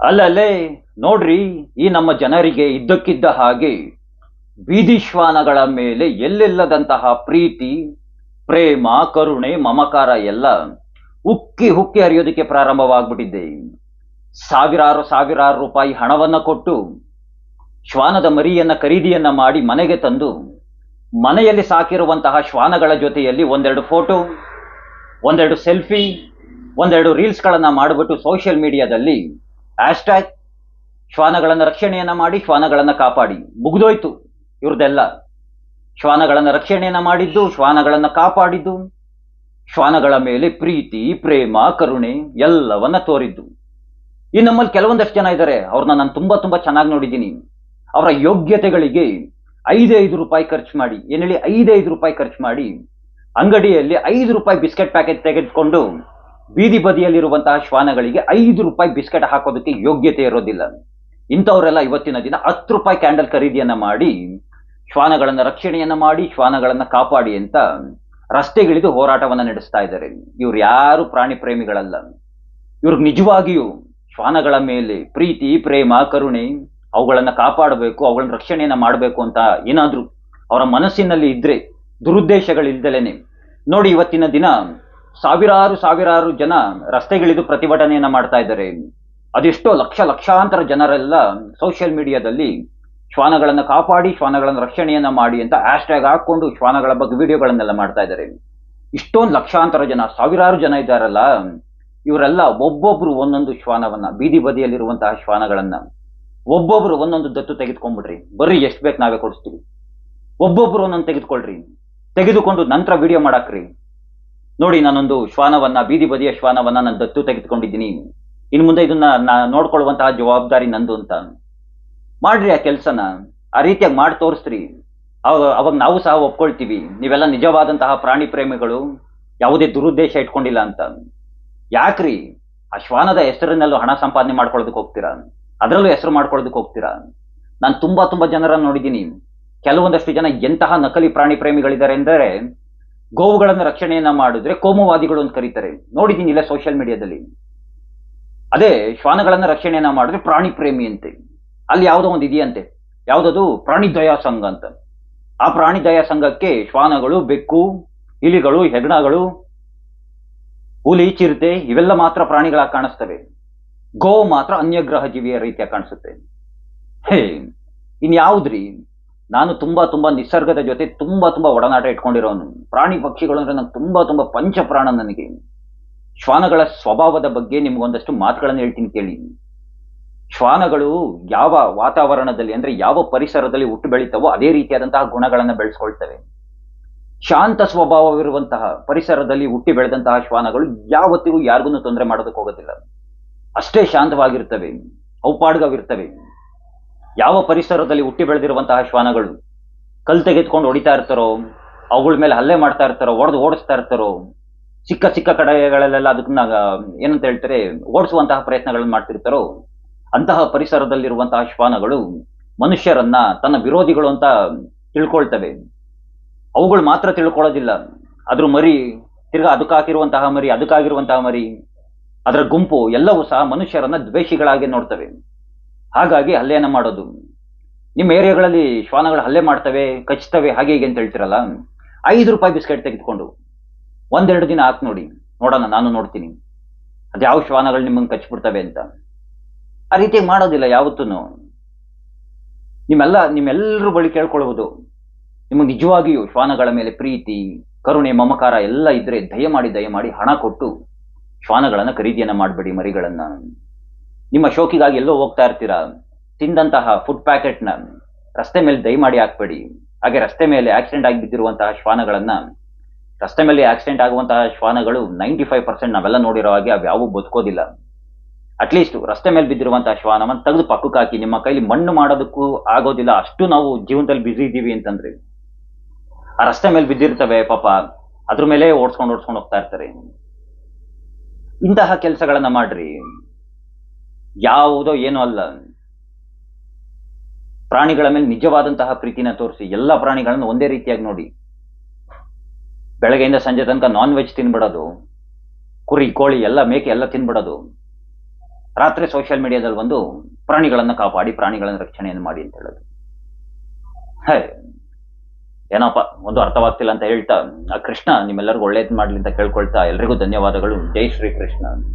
ಅಲ್ಲಲ್ಲೇ, ನೋಡ್ರಿ, ಈ ನಮ್ಮ ಜನರಿಗೆ ಇದ್ದಕ್ಕಿದ್ದ ಹಾಗೆ ಬೀದಿ ಶ್ವಾನಗಳ ಮೇಲೆ ಎಲ್ಲೆಲ್ಲದಂತಹ ಪ್ರೀತಿ, ಪ್ರೇಮ, ಕರುಣೆ, ಮಮಕಾರ ಎಲ್ಲ ಉಕ್ಕಿ ಹುಕ್ಕಿ ಹರಿಯೋದಕ್ಕೆ ಪ್ರಾರಂಭವಾಗ್ಬಿಟ್ಟಿದೆ. ಸಾವಿರಾರು ಸಾವಿರಾರು ರೂಪಾಯಿ ಹಣವನ್ನ ಕೊಟ್ಟು ಶ್ವಾನದ ಮರಿಯನ್ನ, ಖರೀದಿಯನ್ನ ಮಾಡಿ ಮನೆಗೆ ತಂದು ಮನೆಯಲ್ಲಿ ಸಾಕಿರುವಂತಹ ಶ್ವಾನಗಳ ಜೊತೆಯಲ್ಲಿ ಒಂದೆರಡು ಫೋಟೋ, ಒಂದೆರಡು ಸೆಲ್ಫಿ, ಒಂದೆರಡು ರೀಲ್ಸ್ಗಳನ್ನ ಮಾಡಿಬಿಟ್ಟು ಸೋಷಿಯಲ್ ಮೀಡಿಯಾದಲ್ಲಿ ಹ್ಯಾಶ್ಟ್ಯಾಗ್ ಶ್ವಾನಗಳನ್ನ ರಕ್ಷಣೆಯನ್ನ ಮಾಡಿ, ಶ್ವಾನಗಳನ್ನ ಕಾಪಾಡಿ. ಮುಗಿದೋಯ್ತು ಇವ್ರದೆಲ್ಲ. ಶ್ವಾನಗಳನ್ನ ರಕ್ಷಣೆಯನ್ನ ಮಾಡಿದ್ದು, ಶ್ವಾನಗಳನ್ನ ಕಾಪಾಡಿದ್ದು. ಶ್ವಾನಗಳ ಮೇಲೆ ಪ್ರೀತಿ, ಪ್ರೇಮ, ಕರುಣೆ ಎಲ್ಲವನ್ನ ತೋರಿದ್ದು. ಈ ನಮ್ಮಲ್ಲಿ ಕೆಲವೊಂದಷ್ಟು ಜನ ಇದ್ದಾರೆ, ಅವ್ರನ್ನ ನಾನು ತುಂಬಾ ತುಂಬಾ ಚೆನ್ನಾಗಿ ನೋಡಿದ್ದೀನಿ. ಅವರ ಯೋಗ್ಯತೆಗಳಿಗೆ ಐದೈದು ರೂಪಾಯಿ ಖರ್ಚು ಮಾಡಿ, ಏನ್ ಹೇಳಿ ಐದೈದು ರೂಪಾಯಿ ಖರ್ಚು ಮಾಡಿ, ಅಂಗಡಿಯಲ್ಲಿ ಐದು ರೂಪಾಯಿ ಬಿಸ್ಕೆಟ್ ಪ್ಯಾಕೆಟ್ ತೆಗೆದುಕೊಂಡು ಬೀದಿ ಬದಿಯಲ್ಲಿರುವಂತಹ ಶ್ವಾನಗಳಿಗೆ ಐದು ರೂಪಾಯಿ ಬಿಸ್ಕೆಟ್ ಹಾಕೋದಕ್ಕೆ ಯೋಗ್ಯತೆ ಇರೋದಿಲ್ಲ. ಇಂಥವರೆಲ್ಲ ಇವತ್ತಿನ ದಿನ ಹತ್ತು ರೂಪಾಯಿ ಕ್ಯಾಂಡಲ್ ಖರೀದಿಯನ್ನ ಮಾಡಿ, ಶ್ವಾನಗಳನ್ನ ರಕ್ಷಣೆಯನ್ನ ಮಾಡಿ, ಶ್ವಾನಗಳನ್ನ ಕಾಪಾಡಿ ಅಂತ ರಸ್ತೆಗಿಳಿದು ಹೋರಾಟವನ್ನ ನಡೆಸ್ತಾ ಇದ್ದಾರೆ. ಇವ್ರು ಯಾರು ಪ್ರಾಣಿ ಪ್ರೇಮಿಗಳಲ್ಲ. ಇವ್ರಿಗೆ ನಿಜವಾಗಿಯೂ ಶ್ವಾನಗಳ ಮೇಲೆ ಪ್ರೀತಿ, ಪ್ರೇಮ, ಕರುಣೆ, ಅವುಗಳನ್ನ ಕಾಪಾಡಬೇಕು, ಅವುಗಳನ್ನ ರಕ್ಷಣೆಯನ್ನ ಮಾಡಬೇಕು ಅಂತ ಏನಾದ್ರೂ ಅವರ ಮನಸ್ಸಿನಲ್ಲಿ ಇದ್ರೆ ದುರುದ್ದೇಶಗಳಿಲ್ದಲೇನೆ. ನೋಡಿ ಇವತ್ತಿನ ದಿನ ಸಾವಿರಾರು ಸಾವಿರಾರು ಜನ ರಸ್ತೆಗಿಳಿದು ಪ್ರತಿಭಟನೆಯನ್ನ ಮಾಡ್ತಾ ಇದ್ದಾರೆ. ಅದೆಷ್ಟೋ ಲಕ್ಷ ಲಕ್ಷಾಂತರ ಜನರೆಲ್ಲ ಸೋಷಿಯಲ್ ಮೀಡಿಯಾದಲ್ಲಿ ಶ್ವಾನಗಳನ್ನ ಕಾಪಾಡಿ, ಶ್ವಾನಗಳನ್ನ ರಕ್ಷಣೆಯನ್ನ ಮಾಡಿ ಅಂತ ಹ್ಯಾಶ್ಟ್ಯಾಗ್ ಹಾಕೊಂಡು ಶ್ವಾನಗಳ ಬಗ್ಗೆ ವಿಡಿಯೋಗಳನ್ನೆಲ್ಲ ಮಾಡ್ತಾ ಇದ್ದಾರೆ. ಇಷ್ಟೊಂದು ಲಕ್ಷಾಂತರ ಜನ, ಸಾವಿರಾರು ಜನ ಇದ್ದಾರಲ್ಲ, ಇವರೆಲ್ಲ ಒಬ್ಬೊಬ್ರು ಒಂದೊಂದು ಶ್ವಾನವನ್ನ, ಬೀದಿ ಬದಿಯಲ್ಲಿರುವಂತಹ ಶ್ವಾನಗಳನ್ನ ಒಬ್ಬೊಬ್ರು ಒಂದೊಂದು ದತ್ತು ತೆಗೆದುಕೊಂಡ್ಬಿಡ್ರಿ. ಬರ್ರಿ, ಎಷ್ಟು ಬೇಕು ನಾವೇ ಕೊಡಿಸ್ತೀವಿ. ಒಬ್ಬೊಬ್ರು ಒಂದೊಂದು ತೆಗೆದುಕೊಳ್ರಿ. ತೆಗೆದುಕೊಂಡು ನಂತರ ವಿಡಿಯೋ ಮಾಡಾಕ್ರಿ. ನೋಡಿ, ನಾನೊಂದು ಶ್ವಾನವನ್ನ, ಬೀದಿ ಬದಿಯ ಶ್ವಾನವನ್ನ ನಾನು ದತ್ತು ತೆಗೆದುಕೊಂಡಿದ್ದೀನಿ. ಇನ್ನು ಮುಂದೆ ಇದನ್ನ ನಾ ನೋಡ್ಕೊಳ್ಳುವಂತಹ ಜವಾಬ್ದಾರಿ ನಂದು ಅಂತ. ಮಾಡ್ರಿ ಆ ಕೆಲಸನ. ಆ ರೀತಿಯಾಗಿ ಮಾಡಿ ತೋರಿಸ್ರಿ. ಅವಾಗ ನಾವು ಸಹ ಒಪ್ಕೊಳ್ತೀವಿ. ನೀವೆಲ್ಲ ನಿಜವಾದಂತಹ ಪ್ರಾಣಿ ಪ್ರೇಮಿಗಳು. ಯಾವುದೇ ದುರುದ್ದೇಶ ಇಟ್ಕೊಂಡಿಲ್ಲ ಅಂತ. ಯಾಕ್ರಿ? ಆ ಶ್ವಾನದ ಹೆಸರಿನಲ್ಲೂ ಹಣ ಸಂಪಾದನೆ ಮಾಡ್ಕೊಳ್ಳೋದಕ್ಕೆ ಹೋಗ್ತೀರಾ? ಅದರಲ್ಲೂ ಹೆಸರು ಮಾಡ್ಕೊಳ್ಳೋದಕ್ಕೆ ಹೋಗ್ತೀರಾ? ನಾನು ತುಂಬಾ ತುಂಬಾ ಜನರನ್ನು ನೋಡಿದ್ದೀನಿ. ಕೆಲವೊಂದಷ್ಟು ಜನ ಎಂತಹ ನಕಲಿ ಪ್ರಾಣಿ ಪ್ರೇಮಿಗಳಿದ್ದಾರೆ ಎಂದರೆ ಗೋವುಗಳನ್ನು ರಕ್ಷಣೆಯನ್ನ ಮಾಡಿದ್ರೆ ಕೋಮುವಾದಿಗಳು ಅಂತ ಕರೀತಾರೆ. ನೋಡಿದ್ದೀನಿ ಇಲ್ಲ ಸೋಷಿಯಲ್ ಮೀಡಿಯಾದಲ್ಲಿ ಅದೇ ಶ್ವಾನಗಳನ್ನ ರಕ್ಷಣೆಯನ್ನ ಮಾಡಿದ್ರೆ ಪ್ರಾಣಿ ಪ್ರೇಮಿ ಅಂತೆ. ಅಲ್ಲಿ ಯಾವುದೋ ಒಂದು ಇದೆಯಂತೆ. ಯಾವುದದು? ಪ್ರಾಣಿ ದಯಾ ಸಂಘ ಅಂತ. ಆ ಪ್ರಾಣಿ ದಯಾ ಸಂಘಕ್ಕೆ ಶ್ವಾನಗಳು, ಬೆಕ್ಕು, ಇಲಿಗಳು, ಹೆಗ್ಣಗಳು, ಹುಲಿ, ಚಿರತೆ ಇವೆಲ್ಲ ಮಾತ್ರ ಪ್ರಾಣಿಗಳಾಗಿ ಕಾಣಿಸ್ತವೆ. ಗೋ ಮಾತ್ರ ಅನ್ಯಗ್ರಹ ಜೀವಿಯ ರೀತಿಯ ಕಾಣಿಸುತ್ತೆ. ಹೇ, ಇನ್ಯಾವುದ್ರಿ? ನಾನು ತುಂಬಾ ತುಂಬಾ ನಿಸರ್ಗದ ಜೊತೆ ತುಂಬಾ ತುಂಬಾ ಒಡನಾಟ ಇಟ್ಕೊಂಡಿರೋನು. ಪ್ರಾಣಿ ಪಕ್ಷಿಗಳು ಅಂದರೆ ನಂಗೆ ತುಂಬಾ ತುಂಬಾ ಪಂಚಪ್ರಾಣ ನನಗೆ. ಶ್ವಾನಗಳ ಸ್ವಭಾವದ ಬಗ್ಗೆ ನಿಮಗೊಂದಷ್ಟು ಮಾತುಗಳನ್ನು ಹೇಳ್ತೀನಿ ಕೇಳಿ. ಶ್ವಾನಗಳು ಯಾವ ವಾತಾವರಣದಲ್ಲಿ ಅಂದ್ರೆ ಯಾವ ಪರಿಸರದಲ್ಲಿ ಹುಟ್ಟು ಬೆಳೀತಾವೋ ಅದೇ ರೀತಿಯಾದಂತಹ ಗುಣಗಳನ್ನು ಬೆಳೆಸ್ಕೊಳ್ತವೆ. ಶಾಂತ ಸ್ವಭಾವವಿರುವಂತಹ ಪರಿಸರದಲ್ಲಿ ಹುಟ್ಟಿ ಬೆಳೆದಂತಹ ಶ್ವಾನಗಳು ಯಾವತ್ತಿಗೂ ಯಾರಿಗೂ ತೊಂದರೆ ಮಾಡೋದಕ್ಕೆ ಹೋಗೋದಿಲ್ಲ. ಅಷ್ಟೇ ಶಾಂತವಾಗಿರ್ತವೆ. ಔಪಾಡ್ಗವಿರ್ತವೆ. ಯಾವ ಪರಿಸರದಲ್ಲಿ ಹುಟ್ಟಿ ಬೆಳೆದಿರುವಂತಹ ಶ್ವಾನಗಳು? ಕಲ್ ತೆಗೆದುಕೊಂಡು ಹೊಡಿತಾ ಇರ್ತಾರೋ? ಅವುಗಳ ಮೇಲೆ ಹಲ್ಲೆ ಮಾಡ್ತಾ ಇರ್ತಾರೋ? ಒಡೆದು ಓಡಿಸ್ತಾ ಇರ್ತಾರೋ? ಚಿಕ್ಕ ಚಿಕ್ಕ ಕಡೆಗಳಲ್ಲೆಲ್ಲ ಅದನ್ನ ಏನಂತ ಹೇಳ್ತಾರೆ, ಓಡಿಸುವಂತಹ ಪ್ರಯತ್ನಗಳನ್ನು ಮಾಡ್ತಿರ್ತಾರೋ? ಅಂತಹ ಪರಿಸರದಲ್ಲಿರುವಂತಹ ಶ್ವಾನಗಳು ಮನುಷ್ಯರನ್ನ ತನ್ನ ವಿರೋಧಿಗಳು ಅಂತ ತಿಳ್ಕೊಳ್ತವೆ. ಅವುಗಳು ಮಾತ್ರ ತಿಳ್ಕೊಳ್ಳೋದಿಲ್ಲ. ಅದ್ರ ಮರಿ, ತಿರ್ಗಾ ಅದಕ್ಕಾಗಿರುವಂತಹ ಮರಿ ಅದಕ್ಕಾಗಿರುವಂತಹ ಮರಿ, ಅದರ ಗುಂಪು ಎಲ್ಲವೂ ಸಹ ಮನುಷ್ಯರನ್ನ ದ್ವೇಷಿಗಳಾಗಿ ನೋಡ್ತವೆ. ಹಾಗಾಗಿ ಹಲ್ಲೆಯನ್ನ ಮಾಡೋದು. ನಿಮ್ಮ ಏರಿಯಾಗಳಲ್ಲಿ ಶ್ವಾನಗಳು ಹಲ್ಲೆ ಮಾಡ್ತವೆ, ಕಚ್ತವೆ, ಹಾಗೆ ಹೀಗೆ ಅಂತ ಹೇಳ್ತಿರಲ್ಲ, ಐದು ರೂಪಾಯಿ ಬಿಸ್ಕೆಟ್ ತೆಗೆದುಕೊಂಡು ಒಂದೆರಡು ದಿನ ಹಾಕಿ ನೋಡಿ, ನೋಡೋಣ, ನಾನು ನೋಡ್ತೀನಿ. ಅದು ಯಾವ ಶ್ವಾನಗಳು ನಿಮ್ಮನ್ನು ಕಚ್ಬಿಡ್ತವೆ ಅಂತ. ಆ ರೀತಿ ಮಾಡೋದಿಲ್ಲ ಯಾವತ್ತೂ ನಿಮ್ಮೆಲ್ಲ, ನಿಮ್ಮೆಲ್ಲರೂ ಬಳಿ ಕೇಳ್ಕೊಳ್ಬೋದು ನಿಮಗೆ ನಿಜವಾಗಿಯೂ ಶ್ವಾನಗಳ ಮೇಲೆ ಪ್ರೀತಿ, ಕರುಣೆ, ಮಮಕಾರ ಎಲ್ಲ ಇದ್ರೆ ದಯಮಾಡಿ ದಯಮಾಡಿ ಹಣ ಕೊಟ್ಟು ಶ್ವಾನಗಳನ್ನು ಖರೀದಿಯನ್ನು ಮಾಡಬೇಡಿ ಮರಿಗಳನ್ನ. ನಿಮ್ಮ ಶೋಕಿಗಾಗಿ ಎಲ್ಲೋ ಹೋಗ್ತಾ ಇರ್ತೀರಾ? ತಿಂದಂತಹ ಫುಡ್ ಪ್ಯಾಕೆಟ್ನ ರಸ್ತೆ ಮೇಲೆ ದಯಮಾಡಿ ಹಾಕ್ಬೇಡಿ. ಹಾಗೆ ರಸ್ತೆ ಮೇಲೆ ಆಕ್ಸಿಡೆಂಟ್ ಆಗಿ ಬಿದ್ದಿರುವಂತಹ ಶ್ವಾನಗಳನ್ನ, ರಸ್ತೆ ಮೇಲೆ ಆಕ್ಸಿಡೆಂಟ್ ಆಗುವಂತಹ ಶ್ವಾನಗಳು ನೈಂಟಿ ಫೈವ್ ಪರ್ಸೆಂಟ್ ನಾವೆಲ್ಲ ನೋಡಿರೋ ಹಾಗೆ ಅವ್ಯಾವು ಬದುಕೋದಿಲ್ಲ. ಅಟ್ಲೀಸ್ಟ್ ರಸ್ತೆ ಮೇಲೆ ಬಿದ್ದಿರುವಂತಹ ಶ್ವಾನವನ್ನು ತೆಗೆದು ಪಕ್ಕಕ್ಕೆ ಹಾಕಿ, ನಿಮ್ಮ ಕೈಲಿ ಮಣ್ಣು ಮಾಡೋದಕ್ಕೂ ಆಗೋದಿಲ್ಲ. ಅಷ್ಟು ನಾವು ಜೀವನದಲ್ಲಿ ಬ್ಯುಸಿ ಇದ್ದೀವಿ ಅಂತಂದ್ರೆ. ಆ ರಸ್ತೆ ಮೇಲೆ ಬಿದ್ದಿರ್ತವೆ ಪಾಪ, ಅದ್ರ ಮೇಲೆ ಓಡಿಸ್ಕೊಂಡು ಓಡಿಸ್ಕೊಂಡು ಹೋಗ್ತಾ ಇರ್ತಾರೆ. ಇಂತಹ ಕೆಲಸಗಳನ್ನ ಮಾಡ್ರಿ. ಯಾವುದೋ ಏನೋ ಅಲ್ಲ. ಪ್ರಾಣಿಗಳ ಮೇಲೆ ನಿಜವಾದಂತಹ ಪ್ರೀತಿನ ತೋರಿಸಿ, ಎಲ್ಲ ಪ್ರಾಣಿಗಳನ್ನು ಒಂದೇ ರೀತಿಯಾಗಿ ನೋಡಿ. ಬೆಳಗ್ಗೆಯಿಂದ ಸಂಜೆ ತನಕ ನಾನ್ ವೆಜ್ ತಿನ್ಬಿಡೋದು. ಕುರಿ, ಕೋಳಿ, ಎಲ್ಲ ಮೇಕೆ, ಎಲ್ಲ ತಿನ್ಬಿಡೋದು. ರಾತ್ರಿ ಸೋಷಿಯಲ್ ಮೀಡಿಯಾದಲ್ಲಿ ಬಂದು ಪ್ರಾಣಿಗಳನ್ನು ಕಾಪಾಡಿ ಪ್ರಾಣಿಗಳನ್ನು ರಕ್ಷಣೆಯನ್ನು ಮಾಡಿ ಅಂತ ಹೇಳೋದು. ಹೇ ಏನಪ್ಪ ಒಂದು ಅರ್ಥವಾಗ್ತಿಲ್ಲ ಅಂತ ಹೇಳ್ತಾ, ಆ ಕೃಷ್ಣ ನಿಮ್ಮೆಲ್ಲರಿಗೂ ಒಳ್ಳೇದು ಮಾಡ್ಲಿ ಅಂತ ಕೇಳ್ಕೊಳ್ತಾ, ಎಲ್ರಿಗೂ ಧನ್ಯವಾದಗಳು. ಜೈ ಶ್ರೀ ಕೃಷ್ಣ